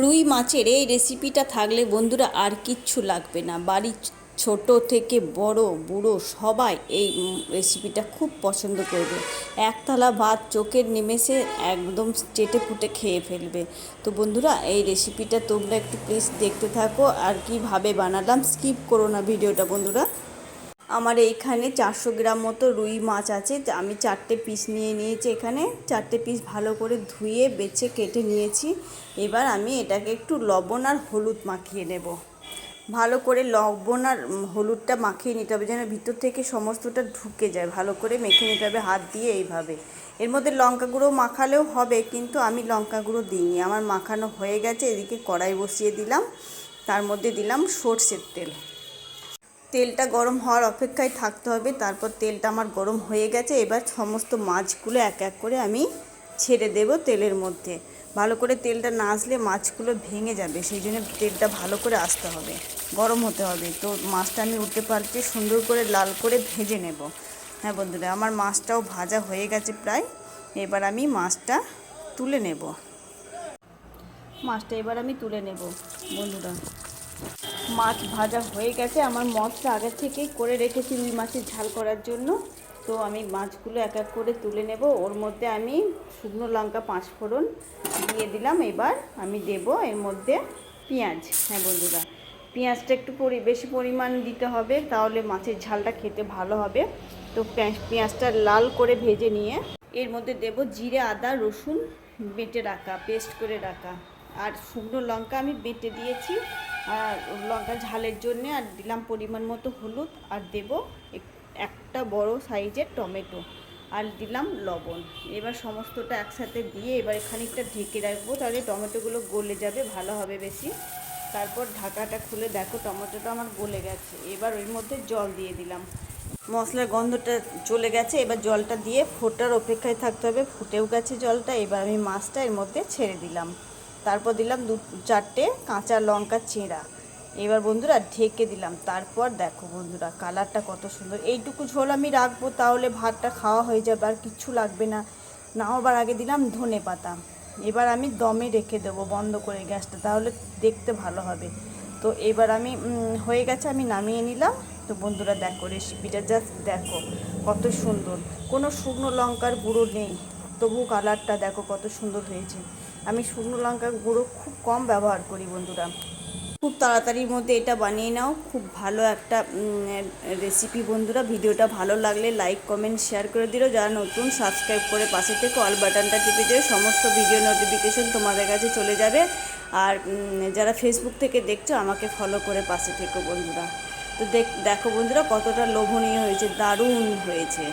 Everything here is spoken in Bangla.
রুই মাছের এই রেসিপিটা থাকলে বন্ধুরা আর কিচ্ছু লাগবে না। বাড়ির ছোট থেকে বড়, বুড়ো সবাই এই রেসিপিটা খুব পছন্দ করবে। একতলা ভাত চোখের নিমেষে একদম চেটে ফুটে খেয়ে ফেলবে। তো বন্ধুরা, এই রেসিপিটা তোমরা একটু প্লিজ দেখতে থাকো। আর কীভাবে বানালাম স্কিপ করো না ভিডিওটা বন্ধুরা। আমার এইখানে চারশো গ্রাম মতো রুই মাছ আছে। আমি চারটে পিস নিয়ে নিয়েছি এখানে। চারটে পিস ভালো করে ধুয়ে, বেছে, কেটে নিয়েছি। এবার আমি এটাকে একটু লবণ আর হলুদ মাখিয়ে নেব। ভালো করে লবণ আর হলুদটা মাখিয়ে নিতে হবে যেন ভিতর থেকে সমস্তটা ঢুকে যায়। ভালো করে মেখে নিতে হবে হাত দিয়ে এইভাবে। এর মধ্যে লঙ্কা গুঁড়ো মাখালেও হবে, কিন্তু আমি লঙ্কা গুঁড়ো দিইনি। আমার মাখানো হয়ে গেছে, এদিকে কড়াই বসিয়ে দিলাম। তার মধ্যে দিলাম সর্ষের তেল। তেলটা গরম হওয়ার অপেক্ষায় থাকতে হবে। তারপর তেলটা আমার গরম হয়ে গেছে। এবার সমস্ত মাছগুলো এক এক করে আমি ছেড়ে দেব তেলের মধ্যে। ভালো করে তেলটা না আসলে মাছগুলো ভেঙে যাবে। সেই জন্য তেলটা ভালো করে আসতে হবে। গরম হতে হবে। তো মাছটা আমি উঠতে পারতে সুন্দর করে লাল করে ভেজে নেব। হ্যাঁ বন্ধুরা, আমার মাছটাও ভাজা হয়ে গেছে প্রায়। এবার আমি মাছটা তুলে নেব। মাছটা এবার আমি তুলে নেব, বন্ধুরা। মাছ ভাজা হয়ে গেছে। আমার মশলা আগে থেকেই করে রেখেছি রুই মাছের ঝাল করার জন্য। তো আমি মাছগুলো এক এক করে তুলে নেব। ওর মধ্যে আমি শুকনো লঙ্কা পাঁচ ফোড়ন দিয়ে দিলাম। এবার আমি দেব এর মধ্যে পেঁয়াজ। হ্যাঁ বন্ধুরা, পেঁয়াজটা একটু পরি, বেশি পরিমাণ দিতে হবে, তাহলে মাছের ঝালটা খেতে ভালো হবে। তো পেঁয়াজ, পেঁয়াজটা লাল করে ভেজে নিয়ে এর মধ্যে দেব জিরে, আদা, রসুন বেটে রাখা, পেস্ট করে রাখা। আর শুকনো লঙ্কা আমি বেটে দিয়েছি। লঙ্কা ঝালের জন্যে আর দিলাম পরিমাণ মতো হলুদ আর দেব এক- একটা বড় সাইজের টমেটো আর দিলাম লবণ। এবার সমস্তটা একসাথে দিয়ে এবার খানিকটা ঢেকে রাখব তাহলে টমেটোগুলো গলে যাবে, ভালো হবে বেশি। তারপর ঢাকাটা খুলে দেখো টমেটোটা আমার গলে গেছে। এবার ওর মধ্যে জল দিয়ে দিলাম। মশলার গন্ধটা চলে গেছে, এবার জলটা দিয়ে ফোটার অপেক্ষায় থাকতে হবে। ফুটেও গেছে জলটা, এবার আমি মাছটা এর মধ্যে ছেড়ে দিলাম। তারপর দিলাম দু, চারটে কাঁচা লঙ্কা চেঁড়া। এবার বন্ধুরা ঢেকে দিলাম। তারপর দেখো বন্ধুরা, কালারটা কত সুন্দর। এইটুকু ঝোল আমি রাখব, তাহলে ভাতটা খাওয়া হয়ে যাবে, আর কিচ্ছু লাগবে না। নামাবার আগে দিলাম ধনে পাতা। এবার আমি দমে রেখে দেবো, বন্ধ করে গ্যাসটা, তাহলে দেখতে ভালো হবে। তো এবার আমি হয়ে গেছে, আমি নামিয়ে নিলাম। তো বন্ধুরা দেখো রেসিপিটা জাস্ট দেখো, কত সুন্দর। কোনো শুকনো লঙ্কার গুঁড়ো নেই। তবু কালারটা দেখো কত সুন্দর হয়েছে। আমি শুকনো লঙ্কার গুঁড়ো খুব কম ব্যবহার করি বন্ধুরা। খুব তাড়াতাড়ির মধ্যে এটা বানিয়ে নাও, খুব ভালো একটা রেসিপি বন্ধুরা। ভিডিওটা ভালো লাগলে লাইক কমেন্ট শেয়ার করে দিও যারা নতুন সাবস্ক্রাইব করে পাশে থেকে অল বাটনটা টিপে দিও। সমস্ত ভিডিও নোটিফিকেশন তোমাদের কাছে চলে যাবে। আর যারা ফেসবুক থেকে দেখছ, আমাকে ফলো করে পাশে থেকো বন্ধুরা। তো দেখ, দেখো বন্ধুরা কতটা লোভনীয় হয়েছে, দারুণ হয়েছে।